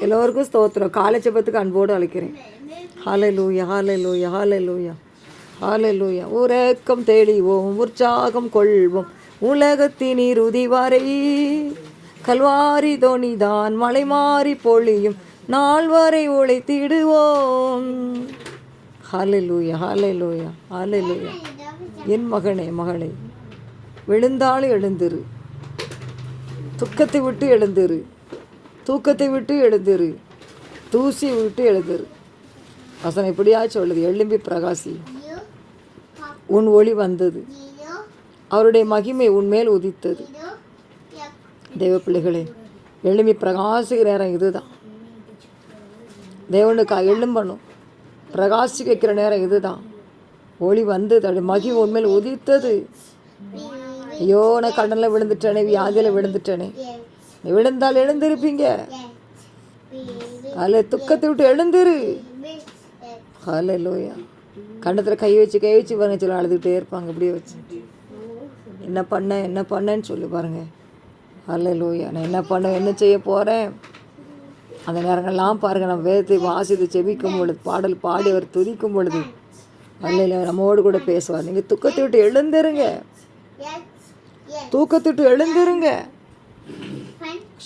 எல்லோருக்கும் ஸ்தோத்திரம். காலை ஜெபத்துக்கு அன்போடு அழைக்கிறேன். ஹாலை லூயா ஹாலை லூயா ஹாலை லூயா ஹாலை லூயா உறக்கம் தெளிவோம் உற்சாகம் கொள்வோம். உலகத்தின் இறுதி வரை கல்வாரி தோணிதான் மலை மாறி பொழியும். நாள் வரை உழைத்திடுவோம். ஹாலை லூயா ஹாலை லூயா ஹாலை லூயா என் மகனே மகளே விழுந்தாலும் எழுந்திரு. துக்கத்தை விட்டு எழுந்திரு. தூக்கத்தை விட்டு எழுந்திரு. தூசி விட்டு எழுந்திரு. வசனம் இப்படியா சொல்லுது? எழும்பி பிரகாசி. உன் ஒளி வந்தது. அவருடைய மகிமை உன்மேல் உதித்தது. தெய்வ பிள்ளைகளே எழும்பி பிரகாசிக்கிற நேரம் இதுதான். தேவனுக்காக எழும்பணும். பிரகாசிக்க வைக்கிற நேரம் இதுதான். ஒளி வந்தது. அப்படி மகி உன்மேல் உதித்தது. ஐயோ நான் கடனில் விழுந்துட்டேனே வியாதியில் விழுந்துட்டேனே. விழுந்தால் எழுந்திருப்பீங்க. அதில் துக்கத்தை விட்டு எழுந்திரு. ஹால லோயா கண்ணத்தில் கை வச்சு கை வச்சு பாருங்க சொல்லி அழுதுகிட்டே இருப்பாங்க அப்படியே வச்சு. என்ன பண்ண என்ன பண்ணேன்னு சொல்லி பாருங்க. ஹால லோயா நான் என்ன பண்ண என்ன செய்ய போகிறேன் அந்த நேரங்கள்லாம் பாருங்க நம்ம வேதத்தை வாசித்து செபிக்கும் பொழுது பாடல் பாடி அவர் துதிக்கும் பொழுது அல்லையில் நம்மோடு கூட பேசுவார். நீங்கள் துக்கத்தை விட்டு எழுந்திருங்க. தூக்கத்தை விட்டு எழுந்திருங்க.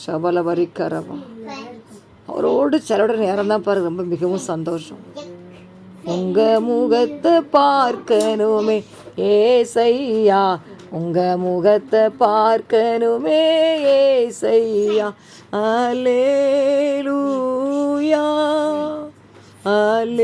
சபல வரிக்கரவா அவரோடு செலவிட நேரம் தான் பாருங்க ரொம்ப மிகவும் சந்தோஷம். உங்க முகத்தை பார்க்கணுமே ஏசையா. உங்க முகத்தை பார்க்கணுமே ஏசையா. அலேலூயா அலேலூயா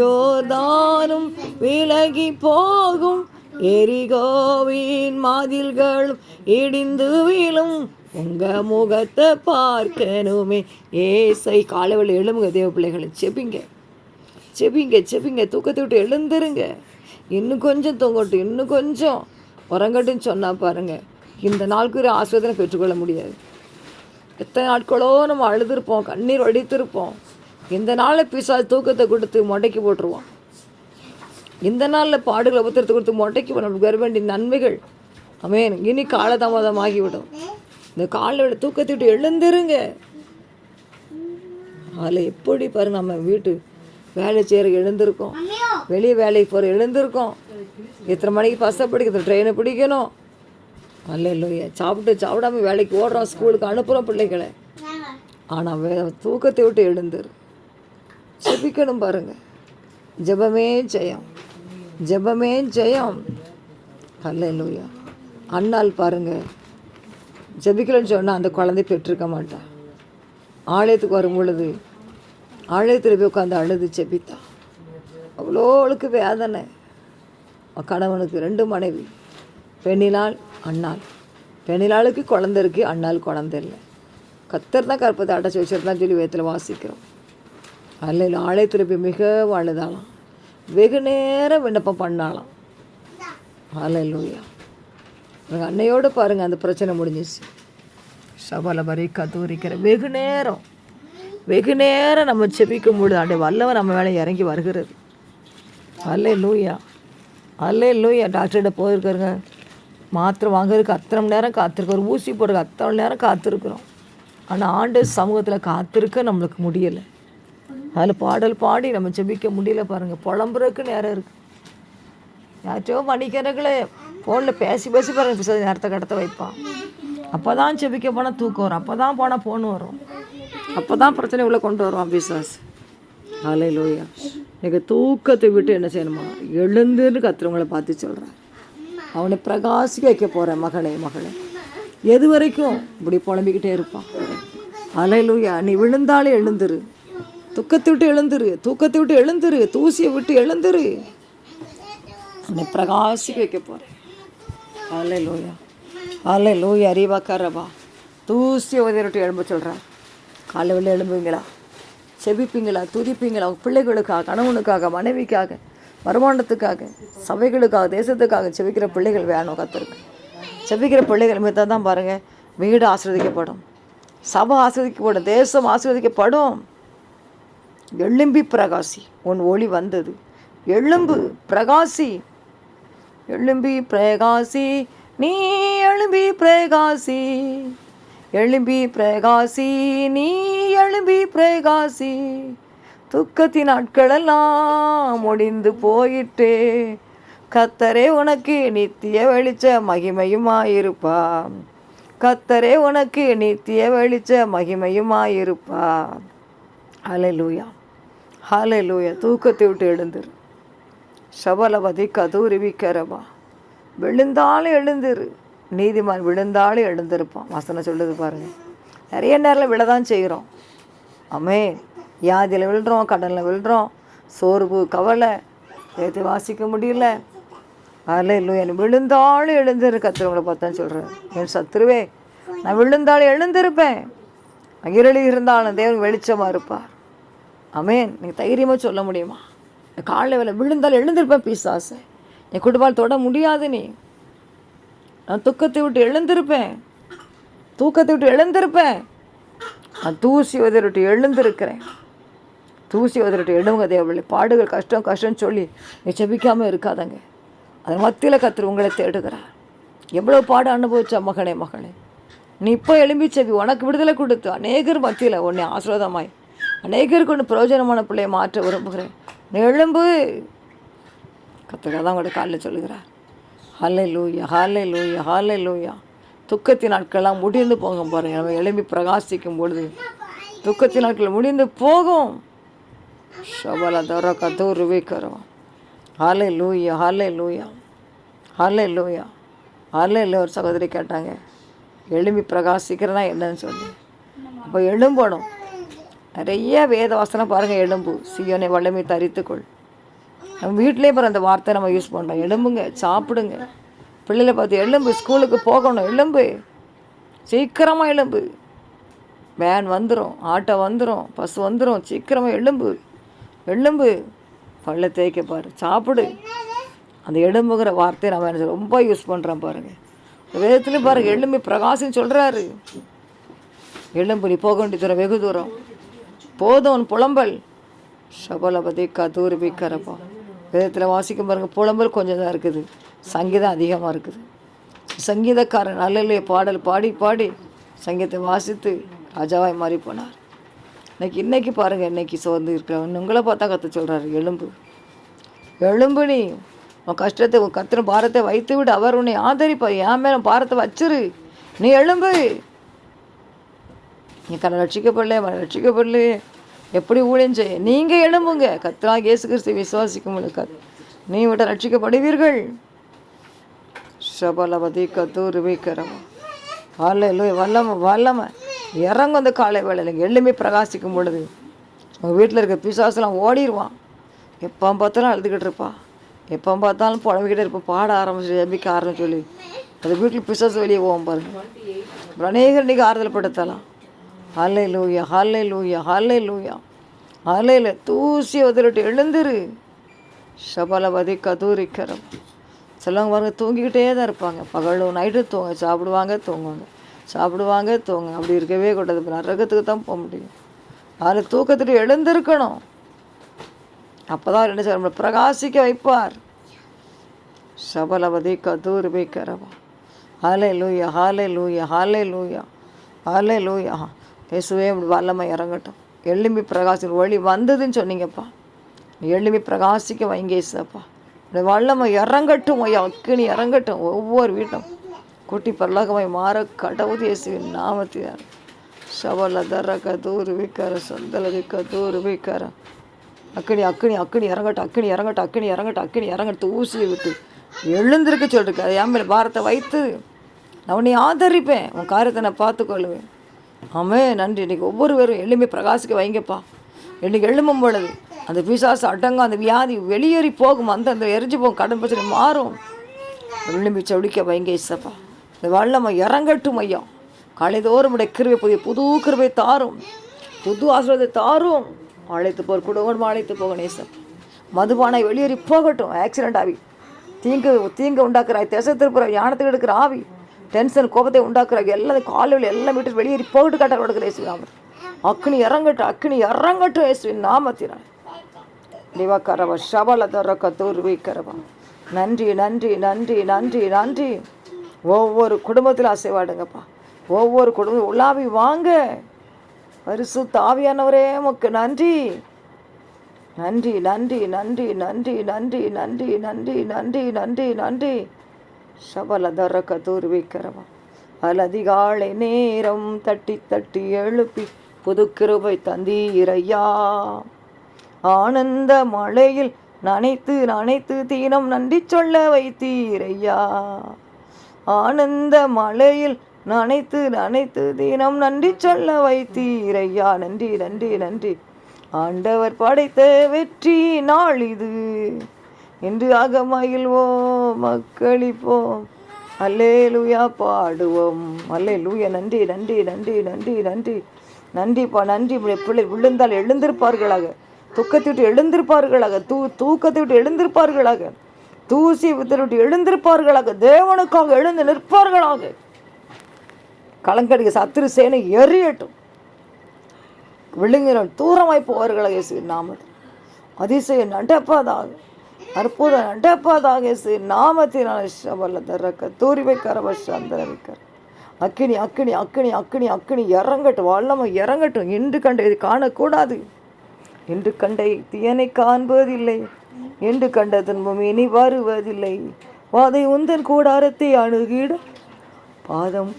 யோதானும் விலகி போகும் எரிகோவின் மாதில்களும் இடிந்து வீழும். உங்க முகத்தை பார்க்கணுமே. ஏசை காலவழி எழுமுங்க தேவ பிள்ளைகளை. செபிங்க. செபிங்க செபிங்க. தூக்கத்தை விட்டு எழுந்துருங்க. இன்னும் கொஞ்சம் தூங்கட்டும் இன்னும் கொஞ்சம். உறங்கட்டுன்னு சொன்னால் பாருங்க. இந்த நாளுக்குரிய ஆஸ்வதனை பெற்றுக்கொள்ள முடியாது. எத்தனை நாட்களோ நம்ம அழுதுருப்போம் கண்ணீர் வடித்திருப்போம். இந்த நாளை பிசா தூக்கத்தை கொடுத்து முடக்கி போட்டுருவோம் இந்த நாளில் பாடுகளை உபத்திரத்தை கொடுத்து மொட்டைக்கு நம்மளுக்கு வர வேண்டிய நன்மைகள். அமேன். இனி காலதாமதம் ஆகிவிடும் இந்த காலையோட தூக்கத்தை விட்டு எழுந்துருங்க. அதில் எப்படி பாரு நம்ம வீட்டு வேலை செய்கிற எழுந்திருக்கோம். வெளியே வேலைக்கு போகிற எழுந்திருக்கோம். எத்தனை மணிக்கு பஸ்ஸை பிடிக்கிறது ட்ரெயினை பிடிக்கணும்? அல்ல இல்லையா சாப்பிட்டு சாப்பிடாம வேலைக்கு ஓடுறோம் ஸ்கூலுக்கு அனுப்புகிறோம் பிள்ளைகளை. ஆனால் வே தூக்கத்தை விட்டு எழுந்துரு. செபிக்கணும் பாருங்கள் ஜெபமே ஜெயம் ஜெபமே ஜெயம். அல்ல இல்லையா அண்ணால் பாருங்கள் ஜெபிக்கலன்னு சொன்னால் அந்த குழந்தை பெற்றிருக்க மாட்டா. ஆலயத்துக்கு வரும் பொழுது ஆலயத்தில் போய் உட்காந்து அழுது ஜெபித்தா. அவ்வளோ அவளுக்கு வேதனை. கணவனுக்கு ரெண்டு மனைவி. பெண்ணினால் அண்ணாள். பெண்ணிலாளுக்கு குழந்தை இருக்கு அண்ணாள் குழந்தை இல்லை. கத்தர் தான் கற்பத்தை அடைச்சி வச்சிருந்தான் சொல்லி வேத்தில் வாசிக்கிறோம். அல்ல ஆலயத்தில் போய் மிக அழுதாளாம் வெகு நேரம் விண்ணப்பம் பண்ணாலாம் அல்லையா எங்கள் அன்னையோடு பாருங்கள் அந்த பிரச்சனை முடிஞ்சிச்சு சபல வரை கதூரிக்கிற வெகு நேரம். வெகு நேரம் நம்ம செபிக்கும் பொழுது அடைய வல்லவன் நம்ம மேலே இறங்கி வருகிறது. அல்ல லூயா அல்ல லூயா டாக்டர்கிட்ட போயிருக்காருங்க. மாத்திரை வாங்குறதுக்கு அத்தனை மணி நேரம் காத்திருக்கோம் ஒரு ஊசி போடுறதுக்கு அத்தனை மணி நேரம் காத்திருக்கிறோம். ஆனால் ஆண்டு சமூகத்தில் காத்திருக்க நம்மளுக்கு முடியலை. அதில் பாடல் பாடி நம்ம செபிக்க முடியல பாருங்கள் புலம்புறதுக்கு நேரம் இருக்குது யார்கிட்டயோ மணிக்கிறங்களே ஃபோனில் பேசி பேசி பாருங்கள் பிசாது நேரத்தை கடத்த வைப்பான். அப்போ தான் செபிக்க போனால் தூக்கம் வரும். அப்போ தான் போனால் ஃபோன் வரும். அப்போ தான் பிரச்சனை உள்ளே கொண்டு வருவான் பிசாஸ் அலை லோயா எனக்கு தூக்கத்தை விட்டு என்ன செய்யணுமா? எழுந்துன்னு கத்துறவங்கள பார்த்து சொல்கிறேன் அவனை பிரகாசிக்க வைக்க போகிறேன் மகனே மகளே. எது வரைக்கும்? இப்படி புலம்பிக்கிட்டே இருப்பான். அலை லோயா நீ விழுந்தாலே எழுந்துரு. துக்கத்தை விட்டு எழுந்துரு தூக்கத்தை விட்டு எழுந்துரு தூசியை விட்டு எழுந்துரு. உன்னை பிரகாசிக்க வைக்க போகிறேன் அல்ல லோயா அல்ல லோயா அறிவாக்காரவா. கரவா தூசி உதவிட்டு எழும்ப சொல்கிறேன் காலையில் எழும்புவீங்களா? செபிப்பீங்களா? துதிப்பீங்களா? பிள்ளைகளுக்காக கணவனுக்காக மனைவிக்காக வருமானத்துக்காக சபைகளுக்காக தேசத்துக்காக செபிக்கிற பிள்ளைகள் வேணும் கற்றுருக்கு செபிக்கிற பிள்ளைகள் மீது தான் பாருங்கள் வீடு ஆசிர்வதிக்கப்படும். சபை ஆசிர்வதிக்கப்படும் தேசம் ஆசிர்வதிக்கப்படும். எழும்பி பிரகாசி உன் ஒளி வந்தது. எழும்பு பிரகாசி. எழும்பி பிரகாசி நீ எழும்பி பிரகாசி. எழும்பி பிரகாசி நீ எழும்பி பிரகாசி. துக்கத்தின் நாட்களெல்லாம் முடிந்து போயிட்டே. கத்தரே உனக்கு நித்திய வெளிச்ச மகிமையுமாயிருப்பா கத்தரே உனக்கு நித்திய வெளிச்ச மகிமையுமாயிருப்பா அலலூயா ஹாலே லூயா தூக்கத்தை விட்டு எழுந்துரு. சபலவதி கதூரிவிக்கிறவா விழுந்தாலும் எழுந்துரு. நீதிமான் விழுந்தாலும் எழுந்திருப்பான். வசனம் சொல்லுது பாருங்கள் நிறைய நேரில் விழதான் செய்கிறோம். அமே யாதியில் விழுறோம் கடனில் விழுறோம். சோர்வு கவலை. சேர்த்து வாசிக்க முடியல. அதில் என் விழுந்தாலும் எழுந்திரு. கத்துறவங்களை பார்த்தான்னு சொல்கிறேன் என் சத்துருவே நான் விழுந்தாலும் எழுந்திருப்பேன். இருளி இருந்தாலும் தேவன் வெளிச்சமாக இருப்பார். அமேன் நீங்கள் தைரியமாக சொல்ல முடியுமா? காலைல வேலை விழுந்தாலும் எழுந்திருப்பேன் பீசாசை. என் குடும்பம் தொட முடியாது நீ. நான் துக்கத்தை விட்டு எழுந்திருப்பேன். தூக்கத்தை விட்டு எழுந்திருப்பேன். நான் தூசி உதறிட்டு எழுந்திருக்கிறேன். தூசி உதறிட்டு எழுங்க தேவையில்லை பாடுகள் கஷ்டம் கஷ்டம்னு சொல்லி நீ செபிக்காமல் இருக்காதங்க. அதன் மத்தியில் கத்துரு உங்களை தேடுகிறார். எவ்வளோ பாடம் அனுபவிச்சா மகனே மகளே. நீ இப்போ எலும்பி செவி உனக்கு விடுதலை கொடுத்து அநேகர் மத்தியில் உன்னை ஆசீர்வாதமாய் அநேகருக்கு ஒன்று பிரயோஜனமான பிள்ளையை மாற்ற விரும்புகிறேன். எழும்பு. கத்துக்கா தான் கூட காலில் சொல்லுகிறார். ஹாலை லூயா ஹாலை லூயா ஹாலை லூயா துக்கத்தின் நாட்கள்லாம் முடிந்து போக பாருங்கள் நம்ம எழும்பி பிரகாசிக்கும் பொழுது துக்கத்தின் நாட்கள் முடிந்து போகும். ஷபல தர கதூருவே கருவோம் ஹாலை லூயா ஹாலை லூயா ஹாலை லூயா ஹாலை இல்லை ஒரு சகோதரி கேட்டாங்க. எழும்பி பிரகாசிக்கிறனா என்னன்னு சொல்லி. அப்போ எழும்பணும். நிறைய வேத வசனம் பாருங்கள் எலும்பு. சியோனை வல்லமை தரித்துக்கொள். நம்ம வீட்டிலே பாரு அந்த வார்த்தை நம்ம யூஸ் பண்ணுறோம் எலும்புங்க சாப்பிடுங்க. பிள்ளைகளை பார்த்து எலும்பு ஸ்கூலுக்கு போகணும் எலும்பு. சீக்கிரமாக எலும்பு. வேன் வந்துடும் ஆட்டோ வந்துடும் பஸ் வந்துடும் சீக்கிரமாக எலும்பு. எலும்பு. பல்ல தேய்க்க பாரு சாப்பிடு. அந்த எலும்புங்கிற வார்த்தையை நம்ம என்ன சொல்ல- ரொம்ப யூஸ் பண்ணுறோம் பாருங்கள் வேதத்துலேயும் பாருங்கள் எலும்பு பிரகாசம் சொல்கிறாரு எலும்பு நீ போக வேண்டிய தூரம் வெகு தூரம். போதும் உன் புலம்பல். சபலபதி கதூர் பிக்கரப்பா வேதத்தில் வாசிக்கும் பாருங்க புலம்பல் கொஞ்சம் தான் இருக்குது. சங்கீதம் அதிகமாக இருக்குது. சங்கீதக்காரன் நல்ல பாடல் பாடி பாடி சங்கீதத்தை வாசித்து ராஜாவாய் மாறி போனார் இன்னைக்கு இன்னைக்கு பாருங்கள் இன்னைக்கு சோர்ந்து இருக்கிறவன். உங்களை பார்த்தா கற்று சொல்கிறாரு எலும்பு எலும்பு நீ. உன் கஷ்டத்தை உன் கத்திர பாரத்தை வைத்து விடு அவர் உன்னை ஆதரிப்பார். என் மேலே பாரத்தை வச்சிரு. நீ எலும்பு நீ கண்ணை ரட்சிக்கப்படலையே மன ரட்சிக்கப்படலையே எப்படி ஊழியம் செய்ய நீங்கள் எழும்புங்க. கத்ரா இயேசு கிறிஸ்து விசுவாசிக்கும் கத் நீ விட ரட்சிக்கப்படுவீர்கள். சபலபதி கத்தூர் வைக்கிறவா வல்ல வல்லம வல்லம. இறங்கும் அந்த காலை வேலையில் எள்ளுமே பிரகாசிக்கும் பொழுது உங்கள் வீட்டில் இருக்க பிசாசெல்லாம் ஓடிடுவான் எப்போ பார்த்தாலும் அழுதுகிட்டு இருப்பா. எப்போ பார்த்தாலும் புடவைக்கிட்டே இருப்போம் பாட ஆரம்பிச்சு ஜபிக்க ஆரம்பிச்சு சொல்லி. அது வீட்டில் பிசாசு வெளியே போவோம் பாருங்க. அநேகர் இன்றைக்கி ஆறுதல் படுத்தலாம். ஹாலை லூயா ஹாலை லூயா ஹாலை லூயா ஹாலையில் தூசி வதலிட்டு எழுந்துரு. சபலபதி கதூரிக்கரம். சிலவங்க பாருங்க தூங்கிக்கிட்டே தான் இருப்பாங்க. பகலும் நைட்டு தூங்க சாப்பிடுவாங்க தூங்குவாங்க. சாப்பிடுவாங்க தூங்க அப்படி இருக்கவே கூடாது. இப்ப நரகத்துக்கு தான் போக முடியும். அதில் தூக்கத்துட்டு எழுந்திருக்கணும். அப்போ தான் என்ன செய்ய நம்மளை பிரகாசிக்க வைப்பார். சபலவதி கதூர் கரவா ஹாலே லூயா ஹாலே லூயா ஹாலே லூயா ஹாலே லூயா இயேசுவே இப்படி வல்லமை இறங்கட்டும். எள்ளுமி பிரகாசி ஒளி வந்ததுன்னு சொன்னீங்கப்பா. எள்ளுமி பிரகாசிக்க வைங்க இயேசுப்பா இந்த வல்லமை இறங்கட்டும் ஐயா அக்கினி இறங்கட்டும் ஒவ்வொரு வீட்டும் குட்டி பல்லகமாய் மாற கடவுது இயேசுவின் நாமத்தியார் சவல தர கதூர் விக்கார சந்தலதி கதூர் விக்கார. அக்கினி அக்கினி அக்கினி இறங்கட்டும் அக்கினி இறங்கட்டும் அக்கினி இறங்கட்டும் அக்கினி இறங்கட்டும் ஊசியை விட்டு. எழுந்திருக்க சொல்லிருக்கு அது என் மேலே பாரத்தை வைத்து நான் உன்னை ஆதரிப்பேன். உன் காரியத்தை நான் பார்த்துக்கொள்ளுவேன் ஆமே நன்றி. இன்னைக்கு ஒவ்வொருவரும் எளிமை பிரகாசிக்க வைங்கப்பா. இன்றைக்கி எழும்பும் பொழுது அந்த பிசாசு அடங்கும் அந்த வியாதி வெளியேறி போகும். அந்த அந்த எரிஞ்சு போகும். கடன் பிரச்சனை மாறும். விளிம்பி செடிக்க வைங்க இசப்பா இந்த வல்லமை இறங்கட்டும் ஐயா. காலைதோறும் உடைய கிருவை புதிய புது கிருவை தாரும். புது ஆசிரியத்தை தாரும். அழைத்து போர் குடும்பம் அழைத்து போக நேசம் மதுபானை வெளியேறி போகட்டும். ஆக்சிடென்ட் ஆவி தீங்கு தீங்கு உண்டாக்குற திசை திருப்புற யானத்துக்கு எடுக்கிற ஆவி. டென்ஷன் கோபத்தை உண்டாக்குறாங்க எல்லாம் காலையில் எல்லாம் விட்டு வெளியேறி போட்டு காட்டார் கொடுக்குற இயேசுவின் நாமத்தில் அக்னி இறங்கட்டும் அக்னி இறங்கட்டும் இயேசுவின் நாமத்தினால் நிவக்கரவ ஷபல தரக்க துர்விக்கரவா நன்றி நன்றி நன்றி நன்றி நன்றி ஒவ்வொரு குடும்பத்தில் அசைவாடுங்கப்பா ஒவ்வொரு குடும்பம் உள்ளாவி வாங்க பரிசு தாவியானவரே உமக்கு நன்றி நன்றி நன்றி நன்றி நன்றி நன்றி நன்றி நன்றி நன்றி நன்றி நன்றி சபலதர தரக்க தூர்விக்கிறவா அலதிகாலை நேரம் தட்டி தட்டி எழுப்பி புதுக்கிருபை தந்தீரையா. ஆனந்த மழையில் நனைத்து நனைத்து தீனம் நன்றி சொல்ல வைத்தீரையா. ஆனந்த மழையில் நனைத்து நனைத்து தீனம் நன்றி சொல்ல வைத்தீரையா. நன்றி நன்றி நன்றி. ஆண்டவர் படைத்த வெற்றி நாள் இது என்று அகமகிழ்வோம் மக்களிப்போம். அல்லே லூயா பாடுவோம். அல்லே லூயா நன்றி நன்றி நன்றி நன்றி. நன்றி நன்றிப்பா நன்றி. பிள்ளை விழுந்தால் எழுந்திருப்பார்களாக. துக்கத்தை விட்டு எழுந்திருப்பார்களாக. தூ தூக்கத்தை விட்டு எழுந்திருப்பார்களாக. தூசி விட்டு எழுந்திருப்பார்களாக. தேவனுக்காக எழுந்து நிற்பார்களாக. கலங்கடிக்க சத்துரு சேனை எறியட்டும் விழுங்கிற தூரமாய் போவார்களாக இயேசுவின் நாமத்தில். அதிசயம் நடப்பதாக. அற்புத நடப்பதாக நாமத்தினால நாமத்தினால் ரக்க தரக்க தூரி அக்கினி அக்கினி அக்கினி அக்கினி அக்கினி இறங்கட்டும். வல்லமை இறங்கட்டும். என்று கண்ட இது காணக்கூடாது. என்று கண்ட தீயனை காண்பதில்லை. என்று கண்ட துன்பம் இனி வருவதில்லை. வாதை உந்தன் கூடாரத்தை அணுகிட பாதம்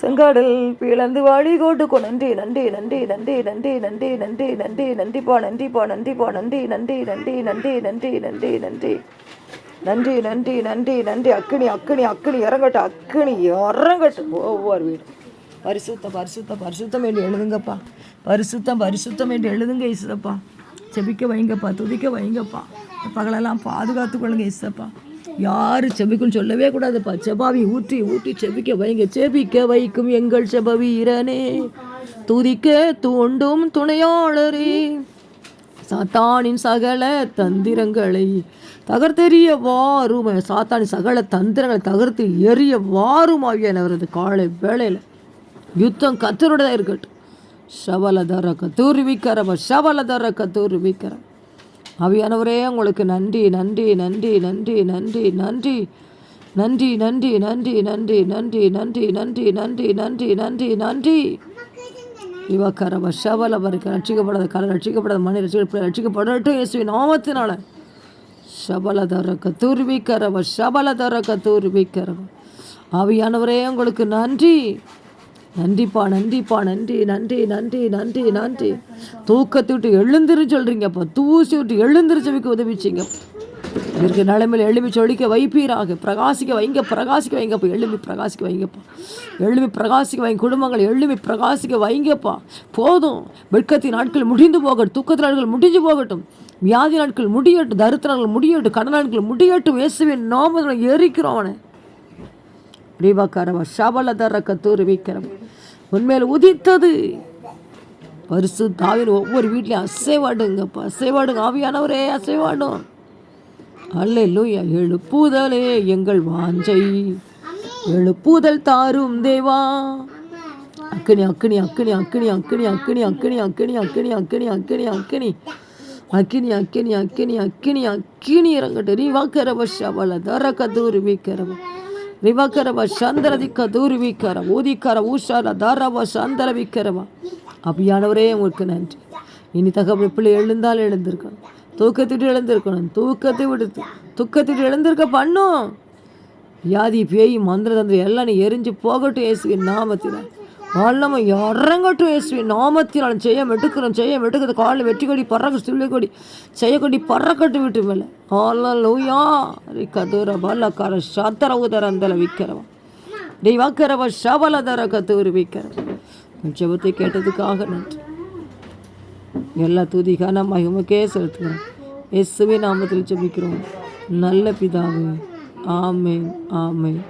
செங்காடல் பிளந்து வாழி கோட்டுக்கோ நன்றி நன்றி நன்றி நன்றி நன்றி நன்றி நன்றி நன்றி நன்றிப்பா நன்றிப்பா நன்றிப்பா நன்றி நன்றி நன்றி நன்றி நன்றி நன்றி நன்றி நன்றி நன்றி நன்றி நன்றி அக்கினி அக்கினி அக்கினி இறங்கட்டும் அக்கினி இறங்கட்டும் ஒவ்வொரு வீடும் பரிசுத்தம் பரிசுத்தம் பரிசுத்தம் என்று எழுதுங்கப்பா பரிசுத்தம் பரிசுத்தம் என்று எழுதுங்க இசுதப்பா செபிக்க வைங்கப்பா துதிக்க வைங்கப்பா பகலெல்லாம் பாதுகாத்து கொள்ளுங்க இசப்பா யாரும் செவிக்குன்னு சொல்லவே கூடாதுப்பா. செபாவி ஊற்றி ஊற்றி செபிக்க வைங்க. செபிக்க வைக்கும் எங்கள் செபவீரனே. துதிக்க தூண்டும் துணையாளரே. சாத்தானின் சகல தந்திரங்களை தகர்த்தெறிய வாரும் சாத்தானி சகல தந்திரங்களை தகர்த்து எரிய வாரும் ஆகியனவரது காலை வேளையில் யுத்தம் கத்தருடையதாக இருக்கட்டும். சவலதர கத்தூர் விக்கிரம சபலதர கத்தூர் விக்கிரம. ஆவியானவரே உங்களுக்கு நன்றி நன்றி நன்றி நன்றி நன்றி நன்றி நன்றி நன்றி நன்றி நன்றி நன்றி நன்றி நன்றி நன்றி நன்றி நன்றி நன்றி இவக்காரவ ஷவல வரைக்கும் ரட்சிக்கப்படாத கலை ரட்சிக்கப்படாத மணி ரட்சிக்கப்பட ரட்சிக்கப்படட்டும் இயேசுவின் நாமத்தினால ஷபல தரக்க தூர்விக்கிறவ ஷபல தரக்க தூர்விக்கிறவ ஆவியானவரே உங்களுக்கு நன்றி நன்றிப்பா நன்றிப்பா நன்றி நன்றி நன்றி நன்றி நன்றி. தூக்கத்தை விட்டு எழுந்திரு சொல்கிறீங்கப்பா தூசி விட்டு எழுந்திரு செவிக்க உதவிச்சிங்க. இவருக்கு நிலைமையில் எழுப்பி சொலிக்க வைப்பீராக. பிரகாசிக்க வைங்க பிரகாசிக்க வைங்கப்பா. எழுப்பி பிரகாசிக்க வைங்கப்பா. எழுப்பி பிரகாசிக்க வைங்க. குடும்பங்களை எழுப்பி பிரகாசிக்க வைங்கப்பா. போதும். வெட்கத்தின் நாட்கள் முடிந்து போகட்டும். தூக்கத்தின் நாட்கள் முடிஞ்சு போகட்டும். வியாதி நாட்கள் முடியட்டும். தரித்திர நாட்கள் முடியட்டும். கடன் நாட்கள் முடியட்டும். இயேசுவின் நாமத்தில் எரிக்கிறோம் அவனை. ரீபாக்காரவா ஷபலதர கத்தூர் உண்மையில் உதித்தது பரிசு தாவின் ஒவ்வொரு வீட்லையும் அசைவாடுங்கப்பா அசைவாடுங்க ஆவியானவரே அசைவாடும் அல்லேலூயா எழுப்புதலே எங்கள் வாஞ்சை எழுப்புதல் தாரும் தேவா அக்கினி அக்கினி அக்கினி அக்கினி அக்கினி அக்கினி அக்கினி அக்கினி அக்கினி அக்கினி அக்கினி அக்கினி அக்கினி அக்கினி அக்கினி அக்கினி அக்கினி இறங்கட்டு நீ வாக்கரவ ஷபல தர கதூர் வீக்கரவ రివకరవ சந்திரதிக்க தூர்வீக்கரம் ஊதிக்கர ஊஷார தாரவ சந்திரவிக்கரமா அப்படியானவரே உங்களுக்கு நன்றி. இனி தகவல் எப்படி எழுந்தாலும் எழுந்திருக்கணும். தூக்கத்திட்டு எழுந்திருக்கணும். தூக்கத்தை விடுத்து துக்கத்திட்டு எழுந்திருக்க பண்ணும். வியாதி பேய் மந்திர தந்திரம் எல்லாம் நீ எரிஞ்சு போகட்டும் இயேசுவின் நாமத்தினால். வல்லமை இறங்கட்டும் இயேசுவின் நாமத்தினால் செய்ய மெட்டுக்கிறோம் செய்ய மெட்டுக்கிறது காலில் வெற்றி கொடி பறக்க சுள்ளி கொடி செய்ய கொடி பறக்கட்டு விட்டு மேலே. ஆலூயா கதூர பல்லக்கார சத்தர உதர அந்தல விற்கிறவன் நீ வாக்கிறவ சபலதர கத்தூர் விற்கிறவன் ஜபத்தை கேட்டதுக்காக நன்றி. எல்லா துதிக்கான மகிமுக்கே செலுத்துகிறோம். இயேசுவே நாமத்தில் ஜபிக்கிறோம். நல்ல பிதாவே ஆமேன் ஆமேன்.